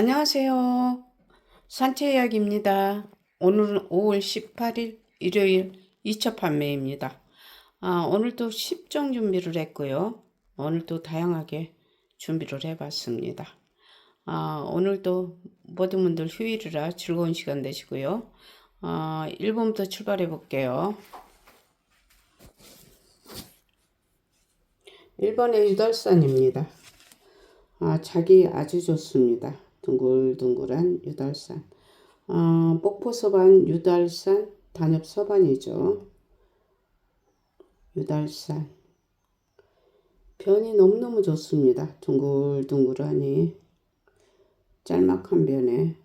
안녕하세요. 산채 이야기입니다. 오늘은 5월 18일 일요일 2차 판매입니다. 아, 오늘도 10종 준비를 했고요. 오늘도 다양하게 준비를 해봤습니다. 아, 오늘도 모든 분들 휴일이라 즐거운 시간 되시고요. 아, 1번부터 출발해 볼게요. 1번의 유달산입니다. 아, 자기 아주 좋습니다. 둥글둥글한 유달산. 아, 목포서반 유달산 단엽 서반이죠. 유달산. 변이 너무너무 좋습니다. 둥글둥글하니 짤막한 변에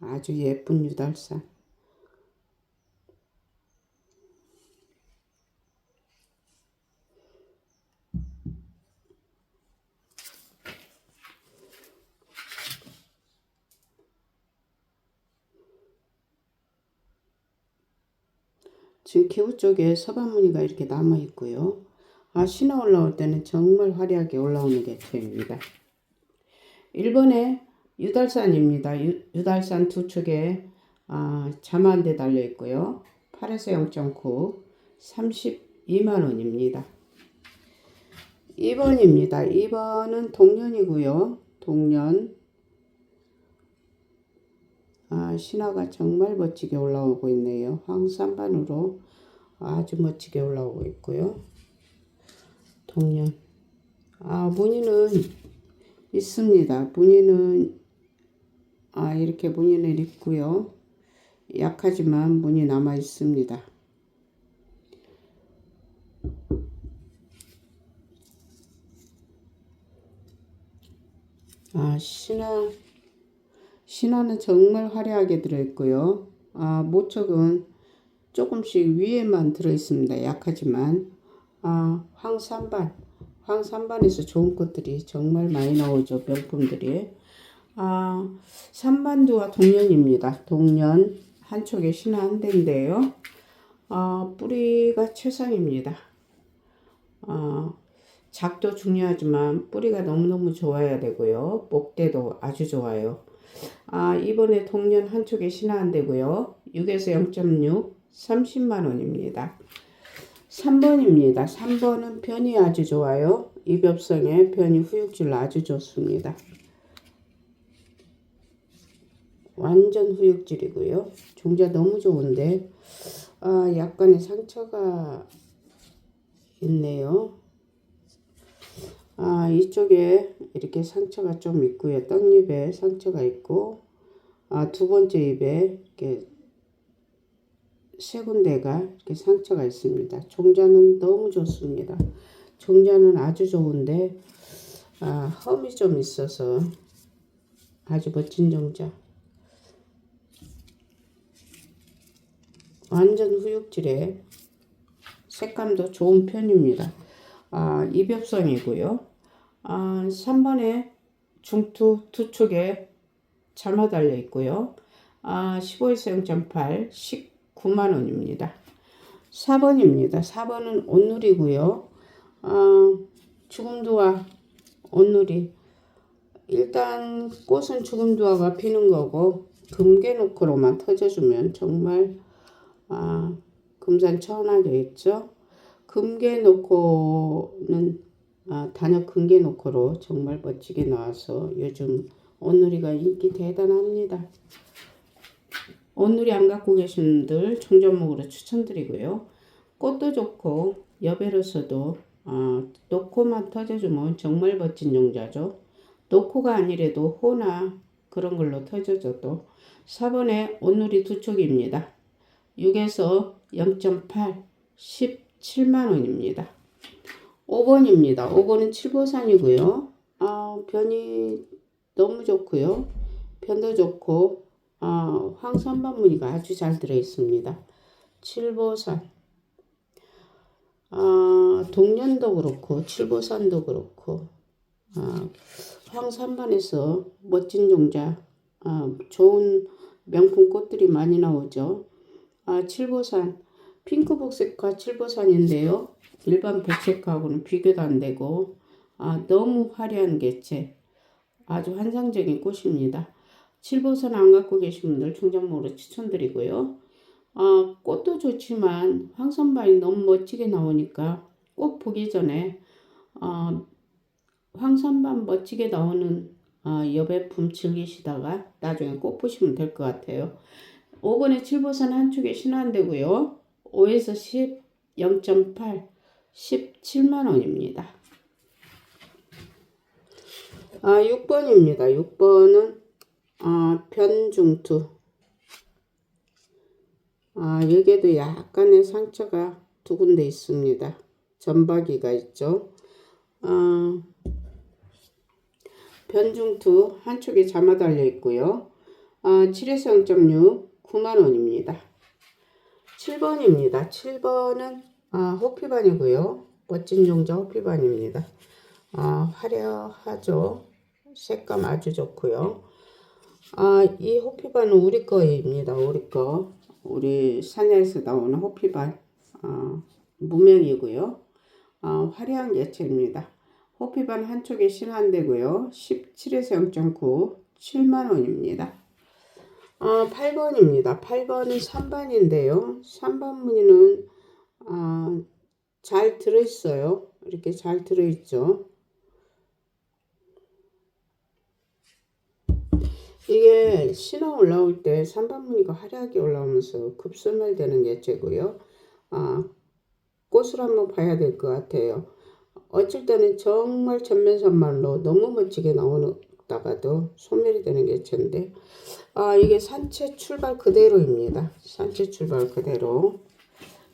아주 예쁜 유달산. 지금 기부 쪽에 서반 무늬가 이렇게 남아 있고요. 아, 신화 올라올 때는 정말 화려하게 올라오는 개체입니다. 1번에 유달산입니다. 유, 유달산 두 축에 아, 자만대 달려 있고요. 8에서 0.9, 32만 원입니다. 2번입니다. 2번은 동년이고요. 동년. 아, 신화가 정말 멋지게 올라오고 있네요. 황산반으로 아주 멋지게 올라오고 있고요. 동년. 아, 무늬는 있습니다. 무늬는 아, 이렇게 무늬는 있고요. 약하지만 무늬 남아 있습니다. 아, 신화 신화는 정말 화려하게 들어있고요. 아, 모척은 조금씩 위에만 들어있습니다. 약하지만 아, 황산반 황산반에서 좋은 것들이 정말 많이 나오죠. 명품들이 아, 산반두와 동년입니다. 동년 한쪽에 신화 한 대인데요. 아, 뿌리가 최상입니다. 아, 작도 중요하지만 뿌리가 너무너무 좋아야 되고요. 목대도 아주 좋아요. 아, 이번에 동년 한쪽에 신화 안 되고요. 6에서 0.6, 30만 원입니다. 3번입니다. 3번은 변이 아주 좋아요. 입엽성에 변이 후육질 아주 좋습니다. 완전 후육질이고요. 종자 너무 좋은데 아, 약간의 상처가 있네요. 아, 이쪽에 이렇게 상처가 좀 있고요. 떡잎에 상처가 있고, 아, 두 번째 입에 이렇게 세 군데가 이렇게 상처가 있습니다. 종자는 너무 좋습니다. 종자는 아주 좋은데, 아, 험이 좀 있어서 아주 멋진 종자. 완전 후육질에 색감도 좋은 편입니다. 아, 입엽성이고요. 아, 3번에 중투 투축에 잘못 달려 있고요. 아, 15에서 0.8, 19만 원입니다. 4번입니다. 4번은 온누리고요. 아, 죽음두와 온누리. 일단 꽃은 죽음두화가 피는 거고 금괴놓고로만 터져주면 정말 아, 금산천하겠죠. 금괴놓고는 아, 단역 근개 놓고로 정말 멋지게 나와서 요즘 온누리가 인기 대단합니다. 온누리 안 갖고 계신 분들 종전목으로 추천드리고요. 꽃도 좋고 여배로서도 어, 노코만 터져주면 정말 멋진 용자죠. 노코가 아니래도 호나 그런 걸로 터져줘도 4번에 온누리 두 촉입니다. 6에서 0.8, 17만 원입니다. 5번입니다. 5번은 칠보산이고요. 아, 변이 너무 좋고요. 변도 좋고 아, 황산반 무늬가 아주 잘 들어 있습니다. 칠보산 아, 동년도 그렇고 칠보산도 그렇고 아, 황산반에서 멋진 종자 아, 좋은 명품 꽃들이 많이 나오죠. 아, 칠보산 핑크 복색과 칠보산인데요. 일반 백색하고는 비교도 안 되고 아, 너무 화려한 개체 아주 환상적인 꽃입니다. 칠보선 안 갖고 계신 분들 중장목으로 추천드리고요. 어, 꽃도 좋지만 황선반이 너무 멋지게 나오니까 꼭 보기 전에 어, 황선반 멋지게 나오는 어, 여배품 즐기시다가 나중에 꼭 보시면 될 것 같아요. 5번에 7보선 한쪽에 신한되고요. 5에서 10, 0.8, 17만 원입니다. 아, 6번입니다. 6번은 아, 변중투. 아, 여기에도 약간의 상처가 두 군데 있습니다. 점박이가 있죠. 아, 변중투 한쪽에 잠아 달려 있고요. 아, 7에서 0.6, 9만 원입니다. 7번입니다. 7번은 아, 호피반이고요. 멋진 종자 호피반입니다. 아, 화려하죠. 색감 아주 좋고요. 아, 이 호피반은 우리 거입니다. 우리 거. 우리 산에서 나오는 호피반. 아, 무명이고요. 아, 화려한 개체입니다. 호피반 한 쪽에 신한대고요. 17에서 0.9, 7만 원입니다. 아, 8번입니다. 8번은 3반인데요. 3반 무늬는 아, 잘 들어있어요. 이렇게 잘 들어있죠. 이게 신화 올라올 때 3반 무늬가 화려하게 올라오면서 급소멸되는 개체고요. 아, 꽃을 한번 봐야 될 것 같아요. 어쩔 때는 정말 전면선말로 너무 멋지게 나오 다가도 소멸이 되는 개체인데 아, 이게 산채 출발 그대로입니다. 산채 출발 그대로.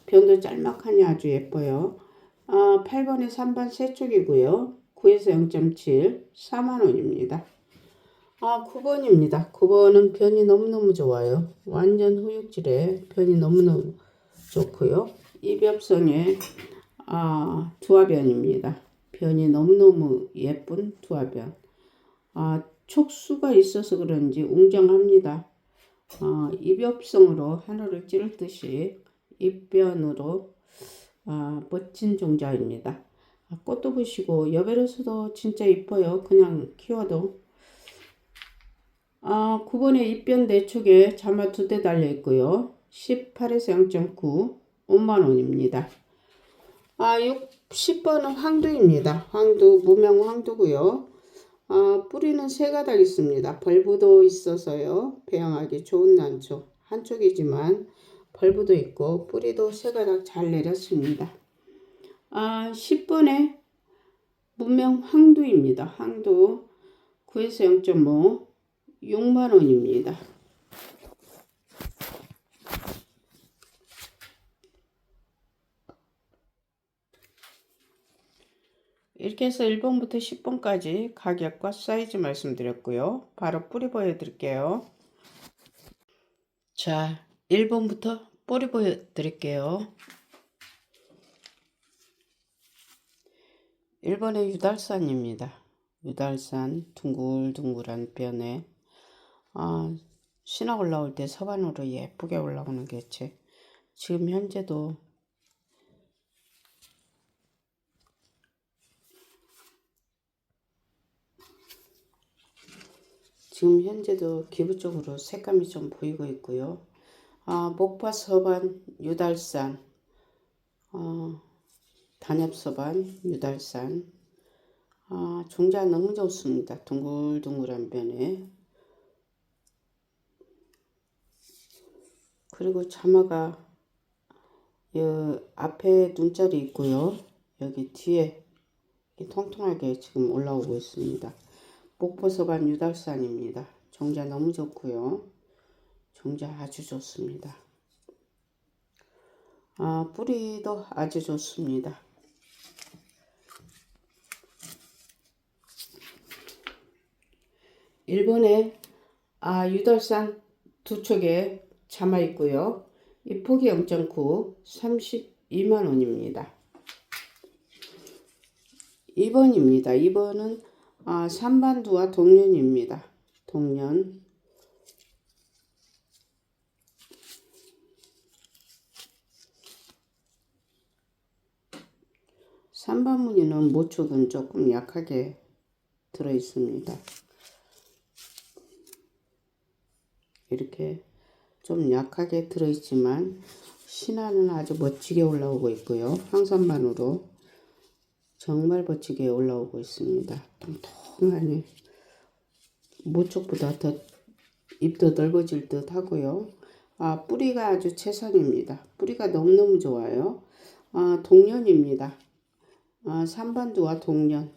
변도 짤막하니 아주 예뻐요. 아, 8번에 3번 세 쪽이고요. 9에서 0.7, 4만원입니다. 아, 9번입니다. 9번은 변이 너무너무 좋아요. 완전 후육질에 변이 너무너무 좋고요. 이벽성의 아, 두화변입니다. 변이 너무너무 예쁜 두화변. 아, 촉수가 있어서 그런지 웅장합니다. 아, 입엽성으로 하늘을 찌를 듯이 입변으로 아, 멋진 종자입니다. 아, 꽃도 보시고 여배로서도 진짜 이뻐요. 그냥 키워도. 아, 9번에 입변 내축에 자마 두 대 달려 있고요. 18에서 0.9, 5만 원입니다. 아, 6, 10번은 황두입니다. 황두, 무명 황두고요. 아, 뿌리는 세 가닥 있습니다. 벌브도 있어서요. 배양하기 좋은 난초. 한쪽이지만 벌브도 있고 뿌리도 세 가닥 잘 내렸습니다. 아, 10번에 무명 황두입니다. 황두 9에서 0.5 6만 원입니다. 이렇게 해서 1번부터 10번까지 가격과 사이즈 말씀드렸고요. 바로 뿌리 보여드릴게요. 자, 1번부터 뿌리 보여드릴게요. 1번의 유달산입니다. 유달산 둥글둥글한 변에 아, 신화 올라올 때 서반으로 예쁘게 올라오는 개체. 지금 현재도 지금 현재도 기부적으로 색감이 좀 보이고 있고요. 아, 목파 서반 유달산, 어, 단엽 서반 유달산, 아, 종자 너무 좋습니다. 둥글둥글한 변에 그리고 자마가 이 앞에 눈자리 있고요. 여기 뒤에 통통하게 지금 올라오고 있습니다. 목포서반 유달산입니다. 종자 너무 좋고요. 종자 아주 좋습니다. 아, 뿌리도 아주 좋습니다. 일본에 아, 유달산 두 촉에 참아 있고요. 이 폭이 0.9, 32만 원입니다. 2번입니다. 2번은 아, 삼반두와 동년입니다. 동년. 삼반 무늬는 모촉은 조금 약하게 들어 있습니다. 이렇게 좀 약하게 들어있지만 신화는 아주 멋지게 올라오고 있고요. 황산반으로 정말 멋지게 올라오고 있습니다. 통통하니 모촉보다 더 잎도 넓어질 듯 하고요. 아, 뿌리가 아주 최상입니다. 뿌리가 너무너무 좋아요. 아, 동년입니다. 아, 삼반두와 동년.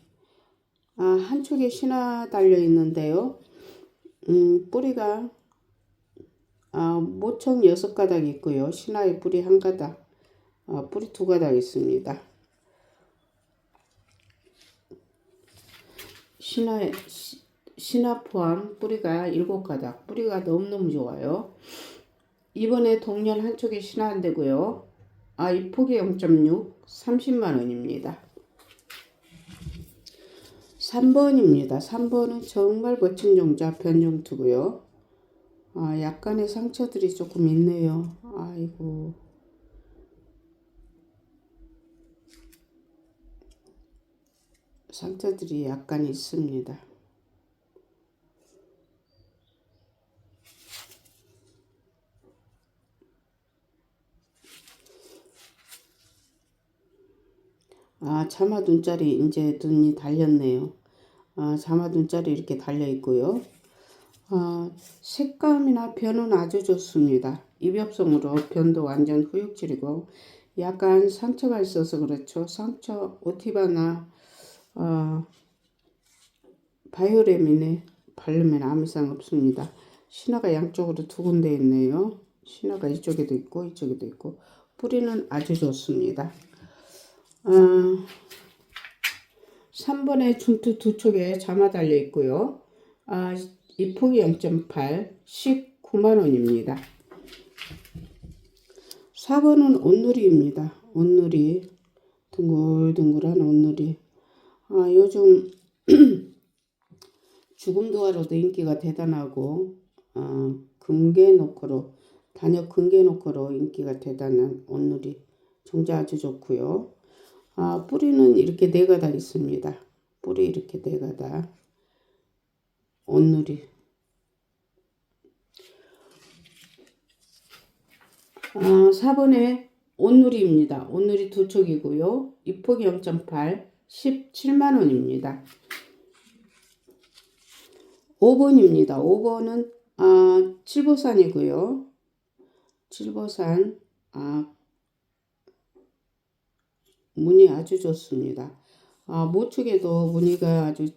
아, 한쪽에 신화 달려 있는데요. 음, 뿌리가 아, 모총 여섯 가닥 있고요. 신화의 뿌리 한 가닥, 아, 뿌리 두 가닥 있습니다. 신화의 시- 신화 포함 뿌리가 일곱 가닥. 뿌리가 너무너무 좋아요. 이번에 동년 한쪽에 신화 안 되고요. 아, 이 폭이 0.6, 30만 원입니다. 3번입니다. 3번은 정말 멋진 종자 변종투고요. 아, 약간의 상처들이 조금 있네요. 아이고. 상처들이 약간 있습니다. 아, 차마 눈자리 이제 눈이 달렸네요. 아, 자마 눈자리 이렇게 달려 있고요. 아, 색감이나 변은 아주 좋습니다. 입엽성으로 변도 완전 후육질이고 약간 상처가 있어서 그렇죠. 상처 오티바나 어, 바이오레민에 바르면 아무 이상 없습니다. 신화가 양쪽으로 두 군데 있네요. 신화가 이쪽에도 있고 이쪽에도 있고 뿌리는 아주 좋습니다. 어, 3번에 중투 두 촉에 자마 달려 있고요. 아, 이 폭이 0.8, 19만 원입니다. 4번은 온누리입니다. 온누리, 둥글둥글한 온누리. 아, 요즘 죽음 도화로도 인기가 대단하고, 아, 금괴 노크로, 단역 금괴 노크로 인기가 대단한 온누리. 종자 아주 좋고요. 아, 뿌리는 이렇게 네 가닥 있습니다. 뿌리 이렇게 네 가닥. 온누리. 아, 4번에 온누리입니다. 온누리 두 촉이고요. 입폭이 0.8, 17만 원입니다. 5번입니다. 5번은 아, 칠보산이고요. 칠보산 아, 무늬 아주 좋습니다. 아, 모축에도 무늬가 아주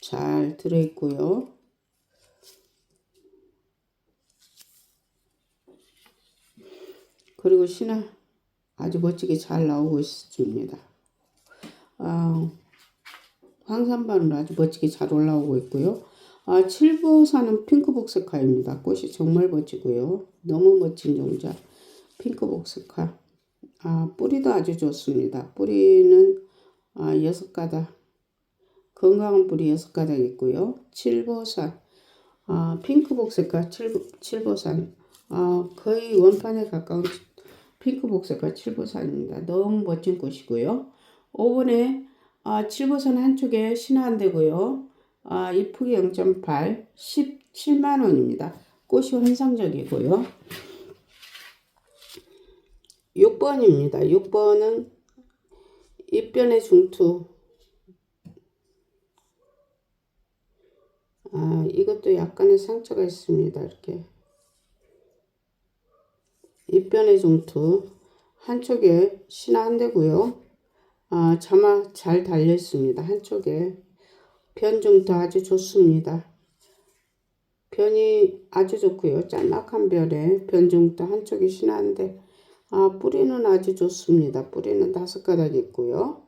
잘 들어있고요. 그리고 신화 아주 멋지게 잘 나오고 있습니다. 아, 황산반으로 아주 멋지게 잘 올라오고 있고요. 아, 칠보사는 핑크복색화입니다. 꽃이 정말 멋지고요. 너무 멋진 종자. 핑크복색화. 아, 뿌리도 아주 좋습니다. 뿌리는 아, 여섯 가닥. 건강한 뿌리 여섯 가닥 있고요. 칠보산. 아, 핑크복색화 칠, 칠보산. 아, 거의 원판에 가까운 핑크복색화 칠보산입니다. 너무 멋진 꽃이고요. 5번에 아, 칠보산 한쪽에 신화 안 되고요. 아, 이폭이 0.8, 17만 원입니다. 꽃이 환상적이고요. 6번입니다. 6번은 입변의 중투. 아, 이것도 약간의 상처가 있습니다. 이렇게. 입변의 중투. 한쪽에 신화 한 대고요. 아, 자마 잘 달려 있습니다. 한쪽에. 변중도 아주 좋습니다. 변이 아주 좋고요. 짤막한 변에 변중도 한쪽이 신한데 아, 뿌리는 아주 좋습니다. 뿌리는 다섯 가닥 있고요.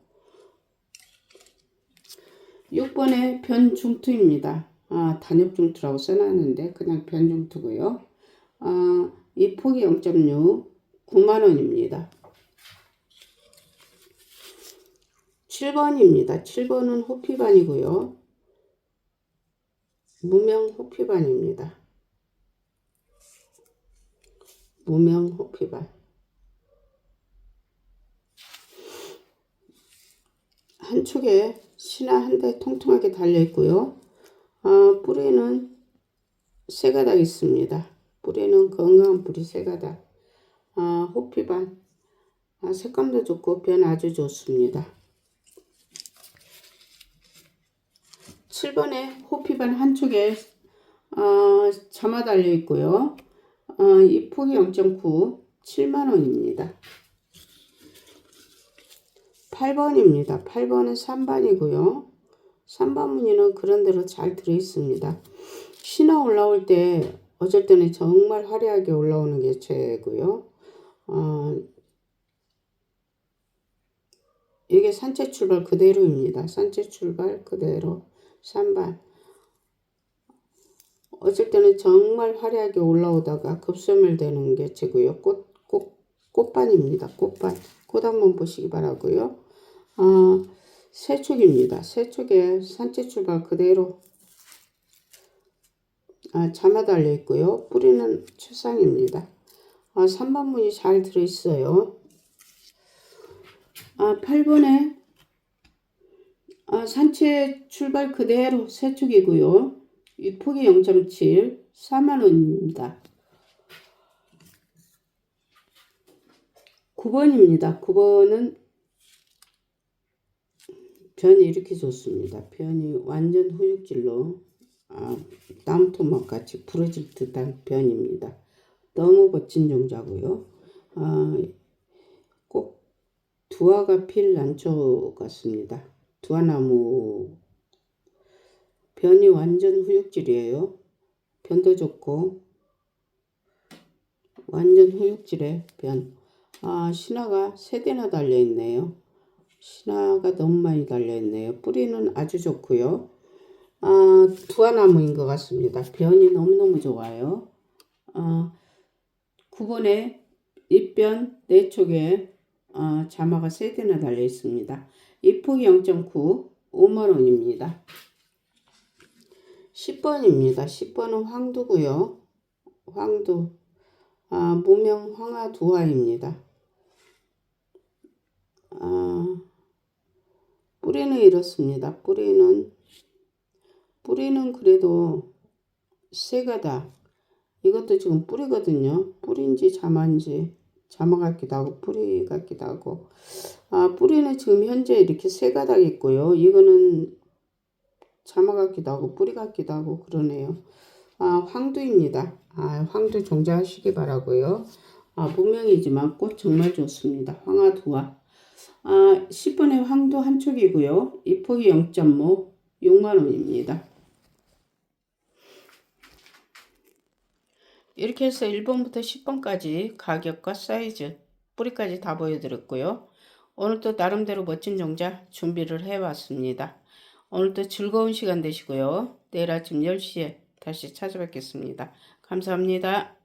6번에 변중투입니다. 아, 단엽중투라고 써놨는데 그냥 변중투고요. 아, 이 폭이 0.6, 9만원입니다. 7번입니다. 7번은 호피반이고요. 무명 호피반입니다. 무명 호피반. 한쪽에 신화 한 대 통통하게 달려 있고요. 아, 뿌리는 세 가닥 있습니다. 뿌리는 건강한 뿌리 세 가닥. 아, 호피반. 아, 색감도 좋고 변 아주 좋습니다. 7번에 호피반 한쪽에 어, 자마 달려 있고요. 어, 이 폭이 0.9 7만원입니다. 8번입니다. 8번은 3반이고요. 3번 무늬는 그런대로 잘 들어있습니다. 신화 올라올 때 어쩔 때는 정말 화려하게 올라오는 게 최고요. 어, 이게 산채 출발 그대로입니다. 산채 출발 그대로 3반. 어쩔 때는 정말 화려하게 올라오다가 급소멸되는 게 최고요. 꽃, 꽃, 꽃반입니다. 꽃반. 꽃 한번 보시기 바라고요. 아, 세촉입니다. 세촉에 산채 출발 그대로 아, 자마 달려 있고요. 뿌리는 최상입니다. 아, 3번 문이 잘 들어있어요. 아, 8번에 아, 산채 출발 그대로 세축이고요. 이 폭이 0.7, 4만원입니다. 9번입니다. 9번은 변이 이렇게 좋습니다. 변이 완전 후육질로 아, 땀토막 같이 부러질 듯한 변입니다. 너무 멋진 종자고요. 아, 꼭 두화가 필 난초 같습니다. 두화나무 변이 완전 후육질이에요. 변도 좋고 완전 후육질의 변. 아 신화가 세 대나 달려 있네요. 신화가 너무 많이 달려 있네요. 뿌리는 아주 좋고요. 아 두화나무인 것 같습니다. 변이 너무너무 좋아요. 아 9번에 잎변 네 쪽에 아, 자마가 세 대나 달려 있습니다. 잎폭이 0.9 5만원입니다. 10번입니다. 10번은 황두고요. 황두. 아, 무명 황화 두화입니다. 아, 뿌리는 이렇습니다. 뿌리는 뿌리는 그래도 세 가닥. 이것도 지금 뿌리거든요. 뿌리인지 자마인지 자마 같기도 하고 뿌리 같기도 하고. 아, 뿌리는 지금 현재 이렇게 세 가닥 있고요. 이거는 자마 같기도 하고 뿌리 같기도 하고 그러네요. 아, 황두입니다. 아, 황두 종자하시기 바라고요. 아, 무명이지만 꽃 정말 좋습니다. 황화두화. 아, 10번에 황두 한 촉이고요. 이 폭이 0.5, 6만원입니다. 이렇게 해서 1번부터 10번까지 가격과 사이즈, 뿌리까지 다 보여드렸고요. 오늘도 나름대로 멋진 종자 준비를 해봤습니다. 오늘도 즐거운 시간 되시고요. 내일 아침 10시에 다시 찾아뵙겠습니다. 감사합니다.